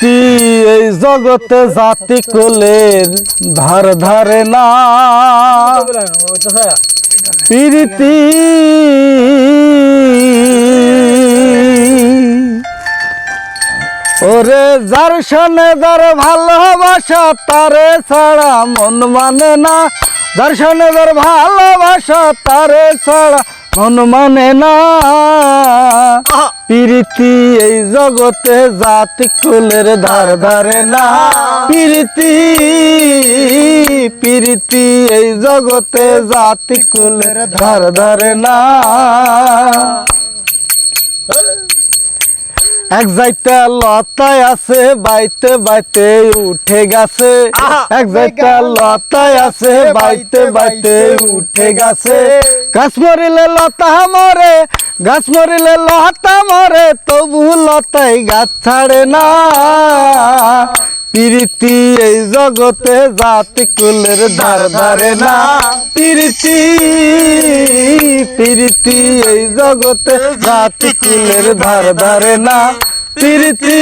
প্রীতি এই জগতে জাতি কোলের ধার ধারে না। প্রীতি ওরে যার সনে যার ভালোবাসা, তারে ছাড়া মন মানে না। যার সনে যার ভালোবাসা, তারে ছাড়া মন মানে না। প্রীতি এই জগতে জাতি কুলের ধার ধারে না। প্রীতি প্রীতি এই জগতে জাতি কুলের ধার ধারে না। এক যাইতে লতায় আছে, বাইতে বাইতে উঠে গেছে। এক যাইতে লতায় আছে, বাইতে বাইতে উঠে গেছে। গাছ লতা মরে গাছ মরিলে লতা মরে, তবু লতাই গাছ ছাড়ে না। প্রীতি এই জগতে জাতি কুলের ধার ধারে না। প্রীতি প্রীতি এই জগতে জাতি কুলের ধার ধারে না। প্রীতি